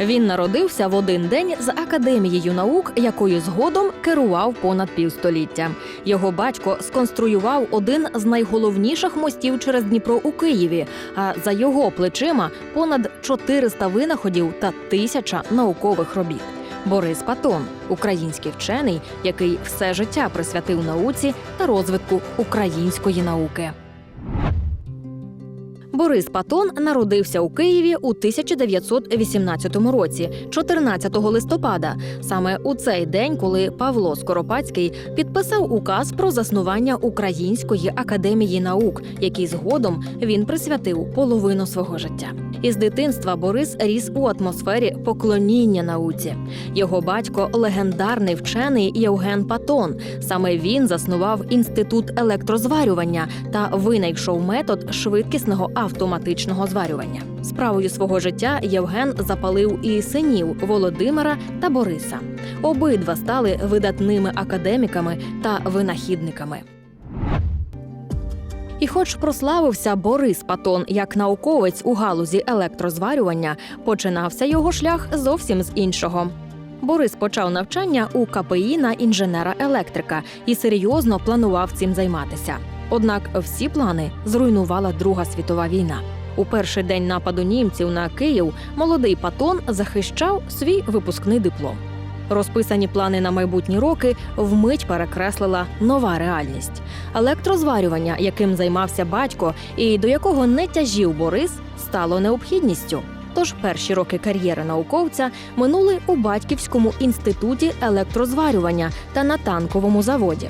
Він народився в один день з академією наук, якою згодом керував понад півстоліття. Його батько сконструював один з найголовніших мостів через Дніпро у Києві. А за його плечима понад 400 винаходів та тисяча наукових робіт. Борис Патон, український вчений, який все життя присвятив науці та розвитку української науки. Борис Патон народився у Києві у 1918 році, 14 листопада, саме у цей день, коли Павло Скоропадський підписав указ про заснування Української академії наук, який згодом він присвятив половину свого життя. Із дитинства Борис ріс у атмосфері поклоніння науці. Його батько легендарний вчений Євген Патон. Саме він заснував інститут електрозварювання та винайшов метод швидкісного автоматичного зварювання. Справою свого життя Євген запалив і синів Володимира та Бориса. Обидва стали видатними академіками та винахідниками. І, хоч прославився Борис Патон як науковець у галузі електрозварювання, починався його шлях зовсім з іншого. Борис почав навчання у КПІ на інженера-електрика і серйозно планував цим займатися. Однак всі плани зруйнувала Друга світова війна. У перший день нападу німців на Київ молодий Патон захищав свій випускний диплом. Розписані плани на майбутні роки вмить перекреслила нова реальність. Електрозварювання, яким займався батько, і до якого не тяжів Борис, стало необхідністю. Тож перші роки кар'єри науковця минули у батьківському інституті електрозварювання та на танковому заводі.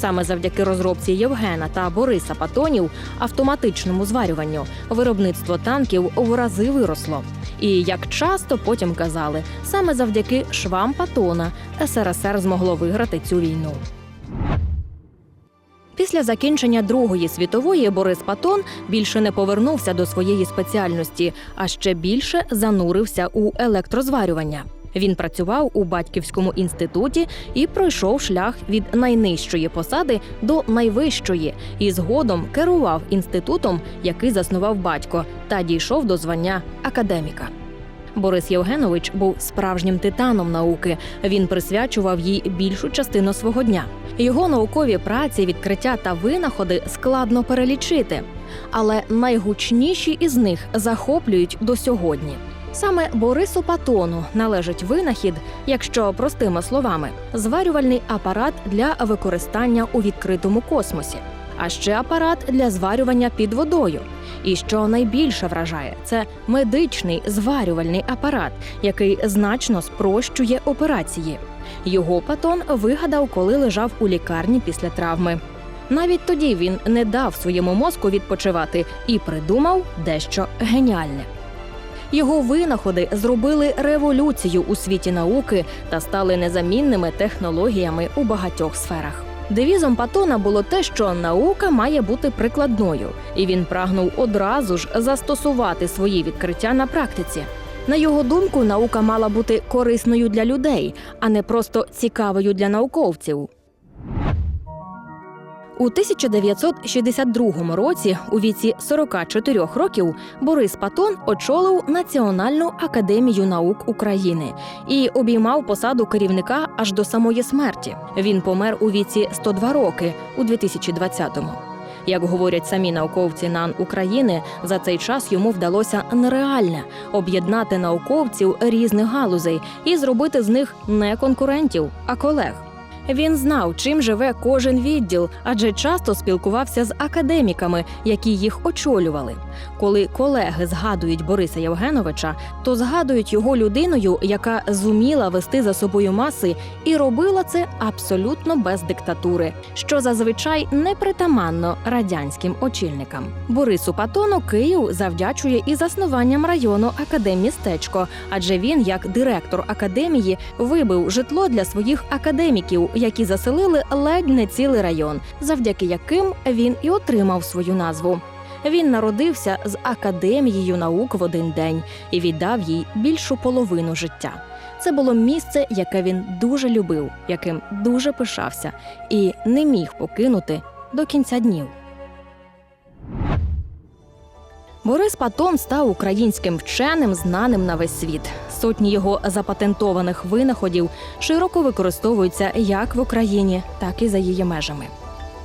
Саме завдяки розробці Євгена та Бориса Патонів автоматичному зварюванню виробництво танків в рази виросло. І як часто потім казали, саме завдяки швам Патона СРСР змогло виграти цю війну. Після закінчення Другої світової Борис Патон більше не повернувся до своєї спеціальності, а ще більше занурився у електрозварювання. Він працював у батьківському інституті і пройшов шлях від найнижчої посади до найвищої, і згодом керував інститутом, який заснував батько, та дійшов до звання академіка. Борис Євгенович був справжнім титаном науки. Він присвячував їй більшу частину свого дня. Його наукові праці, відкриття та винаходи складно перелічити, але найгучніші із них захоплюють до сьогодні. Саме Борису Патону належить винахід, якщо простими словами, зварювальний апарат для використання у відкритому космосі, а ще апарат для зварювання під водою. І що найбільше вражає, це медичний зварювальний апарат, який значно спрощує операції. Його Патон вигадав, коли лежав у лікарні після травми. Навіть тоді він не дав своєму мозку відпочивати і придумав дещо геніальне. Його винаходи зробили революцію у світі науки та стали незамінними технологіями у багатьох сферах. Девізом Патона було те, що наука має бути прикладною, і він прагнув одразу ж застосувати свої відкриття на практиці. На його думку, наука мала бути корисною для людей, а не просто цікавою для науковців. У 1962 році, у віці 44 років, Борис Патон очолив Національну академію наук України і обіймав посаду керівника аж до самої смерті. Він помер у віці 102 роки у 2020-му. Як говорять самі науковці НАН України, за цей час йому вдалося нереальне об'єднати науковців різних галузей і зробити з них не конкурентів, а колег. Він знав, чим живе кожен відділ, адже часто спілкувався з академіками, які їх очолювали. Коли колеги згадують Бориса Євгеновича, то згадують його людиною, яка зуміла вести за собою маси і робила це абсолютно без диктатури, що зазвичай не притаманно радянським очільникам. Борису Патону Київ завдячує і заснуванням району Академмістечко, адже він, як директор академії, вибив житло для своїх академіків, які заселили ледь не цілий район, завдяки яким він і отримав свою назву. Він народився з академією наук в один день і віддав їй більшу половину життя. Це було місце, яке він дуже любив, яким дуже пишався, і не міг покинути до кінця днів. Борис Патон став українським вченим, знаним на весь світ. Сотні його запатентованих винаходів широко використовуються як в Україні, так і за її межами.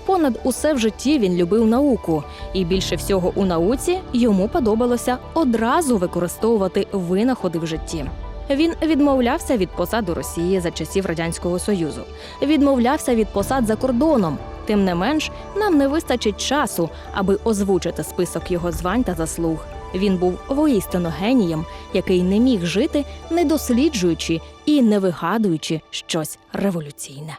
Понад усе в житті він любив науку, і більше всього у науці йому подобалося одразу використовувати винаходи в житті. Він відмовлявся від посад у Росії за часів радянського союзу, відмовлявся від посад за кордоном. Тим не менш, нам не вистачить часу, аби озвучити список його звань та заслуг. Він був воістину генієм, який не міг жити, не досліджуючи і не вигадуючи щось революційне.